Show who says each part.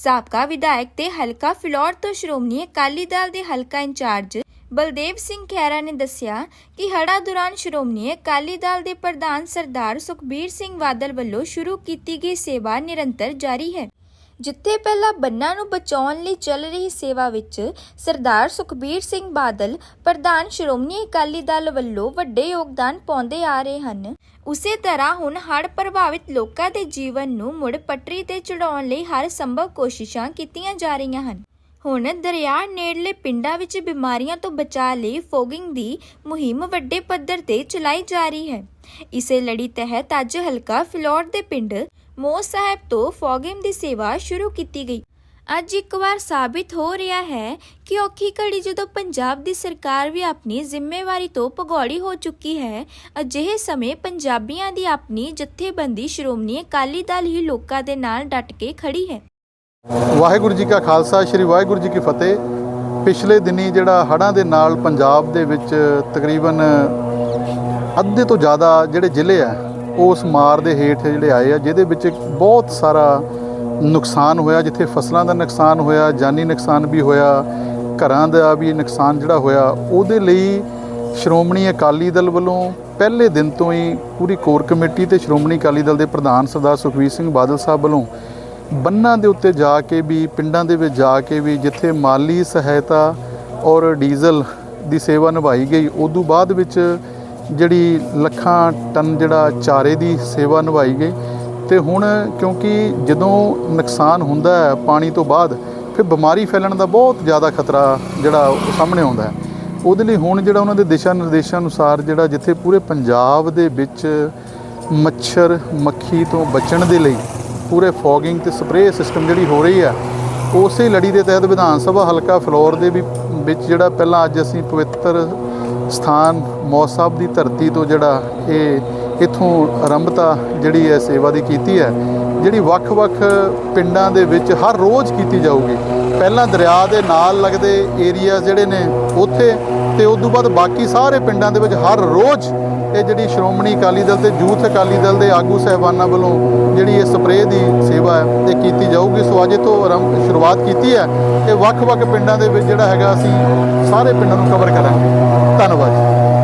Speaker 1: ਸਾਬਕਾ ਵਿਧਾਇਕ ਤੇ ਹਲਕਾ ਫਿਲੌਰ ਤੋਂ ਸ਼੍ਰੋਮਣੀ ਅਕਾਲੀ ਦਲ ਦੇ ਹਲਕਾ ਇੰਚਾਰਜ ਬਲਦੇਵ ਸਿੰਘ ਖਹਿਰਾ ਨੇ ਦੱਸਿਆ ਕਿ ਹੜਾ ਦੌਰਾਨ ਸ਼੍ਰੋਮਣੀ ਅਕਾਲੀ ਦਲ ਦੇ ਪ੍ਰਧਾਨ ਸਰਦਾਰ ਸੁਖਬੀਰ ਸਿੰਘ ਬਾਦਲ ਵੱਲੋਂ ਸ਼ੁਰੂ ਕੀਤੀ ਗਈ ਸੇਵਾ ਨਿਰੰਤਰ ਜਾਰੀ ਹੈ। ਜਿੱਥੇ ਪਹਿਲਾਂ ਬੰਨਾਂ ਨੂੰ ਬਚਾਉਣ ਲਈ ਚੱਲ ਰਹੀ ਸੇਵਾ ਵਿੱਚ ਸਰਦਾਰ ਸੁਖਬੀਰ ਸਿੰਘ ਬਾਦਲ, ਪ੍ਰਧਾਨ ਸ਼੍ਰੋਮਣੀ ਅਕਾਲੀ ਦਲ ਵੱਲੋਂ ਵੱਡੇ ਯੋਗਦਾਨ ਪਾਉਂਦੇ ਆ ਰਹੇ ਹਨ। ਉਸੇ ਤਰ੍ਹਾਂ ਹੁਣ ਹੜ੍ਹ ਪ੍ਰਭਾਵਿਤ ਲੋਕਾਂ ਦੇ ਜੀਵਨ ਨੂੰ ਮੁੜ ਪਟਰੀ ਤੇ ਚੜਾਉਣ ਲਈ ਹਰ ਸੰਭਵ ਕੋਸ਼ਿਸ਼ਾਂ ਕੀਤੀਆਂ ਜਾ ਰਹੀਆਂ ਹਨ। ਹੁਣ ਦਰਿਆ ਨੇੜਲੇ ਪਿੰਡਾਂ ਵਿੱਚ ਬਿਮਾਰੀਆਂ ਤੋਂ ਬਚਾਅ ਲਈ ਫੋਗਿੰਗ ਦੀ ਮੁਹਿੰਮ ਵੱਡੇ ਪੱਧਰ ਤੇ ਚਲਾਈ ਜਾ ਰਹੀ ਹੈ। ਇਸੇ ਲੜੀ ਤਹਿਤ ਅੱਜ ਹਲਕਾ ਫਿਲੌਰ ਦੇ ਪਿੰਡ ਮੋਹ ਸਾਹਿਬ ਤੋਂ ਫੋਗਿੰਗ ਦੀ ਸੇਵਾ ਸ਼ੁਰੂ ਕੀਤੀ ਗਈ। ਅੱਜ ਇੱਕ ਵਾਰ ਸਾਬਿਤ ਹੋ ਰਿਹਾ ਹੈ ਕਿ ਔਖੀ ਘੜੀ ਜਦੋਂ ਪੰਜਾਬ ਦੀ ਸਰਕਾਰ ਵੀ ਆਪਣੀ ਜ਼ਿੰਮੇਵਾਰੀ ਤੋਂ ਭਗੌੜੀ ਹੋ ਚੁੱਕੀ ਹੈ, ਅਜਿਹੇ ਸਮੇਂ ਪੰਜਾਬੀਆਂ ਦੀ ਆਪਣੀ ਜਥੇਬੰਦੀ ਸ਼੍ਰੋਮਣੀ ਅਕਾਲੀ ਦਲ ਹੀ ਲੋਕਾਂ ਦੇ ਨਾਲ ਡਟ ਕੇ ਖੜੀ ਹੈ।
Speaker 2: ਵਾਹਿਗੁਰੂ ਜੀ ਕਾ ਖਾਲਸਾ, ਸ੍ਰੀ ਵਾਹਿਗੁਰੂ ਜੀ ਕੀ ਫਤਿਹ। ਪਿਛਲੇ ਦਿਨੀ ਜਿਹੜਾ ਹੜ੍ਹਾਂ ਦੇ ਨਾਲ ਪੰਜਾਬ ਦੇ ਵਿੱਚ ਤਕਰੀਬਨ ਅੱਧੇ ਤੋਂ ਜ਼ਿਆਦਾ ਜਿਹੜੇ ਜ਼ਿਲ੍ਹੇ ਆ ਉਸ ਮਾਰ ਦੇ ਹੇਠ ਜਿਹੜੇ ਆਏ ਆ, ਜਿਹਦੇ ਵਿੱਚ ਬਹੁਤ ਸਾਰਾ ਨੁਕਸਾਨ ਹੋਇਆ, ਜਿੱਥੇ ਫਸਲਾਂ ਦਾ ਨੁਕਸਾਨ ਹੋਇਆ, ਜਾਨੀ ਨੁਕਸਾਨ ਵੀ ਹੋਇਆ, ਘਰਾਂ ਦਾ ਵੀ ਨੁਕਸਾਨ ਜਿਹੜਾ ਹੋਇਆ, ਉਹਦੇ ਲਈ ਸ਼੍ਰੋਮਣੀ ਅਕਾਲੀ ਦਲ ਵੱਲੋਂ ਪਹਿਲੇ ਦਿਨ ਤੋਂ ਹੀ ਪੂਰੀ ਕੋਰ ਕਮੇਟੀ ਤੇ ਸ਼੍ਰੋਮਣੀ ਅਕਾਲੀ ਦਲ ਦੇ ਪ੍ਰਧਾਨ ਸਰਦਾਰ ਸੁਖਬੀਰ ਸਿੰਘ ਬਾਦਲ ਸਾਹਿਬ ਵੱਲੋਂ ਬੰਨਾਂ ਦੇ ਉੱਤੇ ਜਾ ਕੇ ਵੀ, ਪਿੰਡਾਂ ਦੇ ਵਿੱਚ ਜਾ ਕੇ ਵੀ, ਜਿੱਥੇ ਮਾਲੀ ਸਹਾਇਤਾ ਔਰ ਡੀਜ਼ਲ ਦੀ ਸੇਵਾ ਨਿਭਾਈ ਗਈ, ਉਦੋਂ ਬਾਅਦ ਵਿੱਚ ਜਿਹੜੀ ਲੱਖਾਂ ਟਨ ਜਿਹੜਾ ਚਾਰੇ ਦੀ ਸੇਵਾ ਨਿਭਾਈ ਗਈ ਤੇ ਹੁਣ ਕਿਉਂਕਿ ਜਦੋਂ ਨੁਕਸਾਨ ਹੁੰਦਾ ਹੈ ਪਾਣੀ ਤੋਂ ਬਾਅਦ, ਫਿਰ ਬਿਮਾਰੀ ਫੈਲਣ ਦਾ ਬਹੁਤ ਜ਼ਿਆਦਾ ਖਤਰਾ ਜਿਹੜਾ ਉਹ ਸਾਹਮਣੇ ਆਉਂਦਾ ਹੈ। ਉਹਦੇ ਲਈ ਹੁਣ ਜਿਹੜਾ ਉਹਨਾਂ ਦੇ ਦਿਸ਼ਾ ਨਿਰਦੇਸ਼ਾਂ ਅਨੁਸਾਰ ਜਿਹੜਾ ਜਿੱਥੇ ਪੂਰੇ ਪੰਜਾਬ ਦੇ ਵਿੱਚ ਮੱਛਰ, ਮੱਖੀ ਤੋਂ ਬਚਣ ਦੇ ਲਈ ਪੂਰੇ ਫੋਗਿੰਗ ਤੇ ਸਪਰੇਅ ਸਿਸਟਮ ਜਿਹੜੀ ਹੋ ਰਹੀ ਹੈ, ਉਸੇ ਲੜੀ ਦੇ ਤਹਿਤ ਵਿਧਾਨ ਸਭਾ ਹਲਕਾ ਫਲੋਰ ਦੇ ਵੀ ਵਿੱਚ ਜਿਹੜਾ ਪਹਿਲਾਂ ਅੱਜ ਅਸੀਂ ਪਵਿੱਤਰ ਸਥਾਨ ਮੌਤ ਸਾਹਿਬ ਦੀ ਧਰਤੀ ਤੋਂ ਜਿਹੜਾ ਇਹ ਇਥੋਂ ਆਰੰਭਤਾ ਜਿਹੜੀ ਹੈ ਸੇਵਾ ਦੀ ਕੀਤੀ ਹੈ, ਜਿਹੜੀ ਵੱਖ-ਵੱਖ ਪਿੰਡਾਂ ਦੇ ਵਿੱਚ ਹਰ ਰੋਜ਼ ਕੀਤੀ ਜਾਊਗੀ। ਪਹਿਲਾਂ ਦਰਿਆ ਦੇ ਨਾਲ ਲੱਗਦੇ ਏਰੀਆ ਜਿਹੜੇ ਨੇ ਉੱਥੇ ਤੇ ਉਸ ਤੋਂ ਬਾਅਦ ਬਾਕੀ ਸਾਰੇ ਪਿੰਡਾਂ ਦੇ ਵਿੱਚ ਹਰ ਰੋਜ਼ ਇਹ ਜਿਹੜੀ ਸ਼੍ਰੋਮਣੀ ਅਕਾਲੀ ਦਲ ਤੇ ਯੂਥ ਅਕਾਲੀ ਦਲ ਦੇ ਆਗੂ ਸਹਿਬਾਨਾਂ ਵੱਲੋਂ ਜਿਹੜੀ ਇਹ ਸਪਰੇਅ ਦੀ ਕੀਤੀ ਜਾਊਗੀ। ਸੋ ਅੱਜ ਤੋਂ ਆਰੰਭ ਸ਼ੁਰੂਆਤ ਕੀਤੀ ਹੈ ਇਹ ਵੱਖ-ਵੱਖ ਪਿੰਡਾਂ ਦੇ ਵਿੱਚ ਜਿਹੜਾ ਹੈਗਾ ਅਸੀਂ ਸਾਰੇ ਪਿੰਡਾਂ ਨੂੰ ਕਵਰ ਕਰਾਂਗੇ। ਧੰਨਵਾਦ ਜੀ।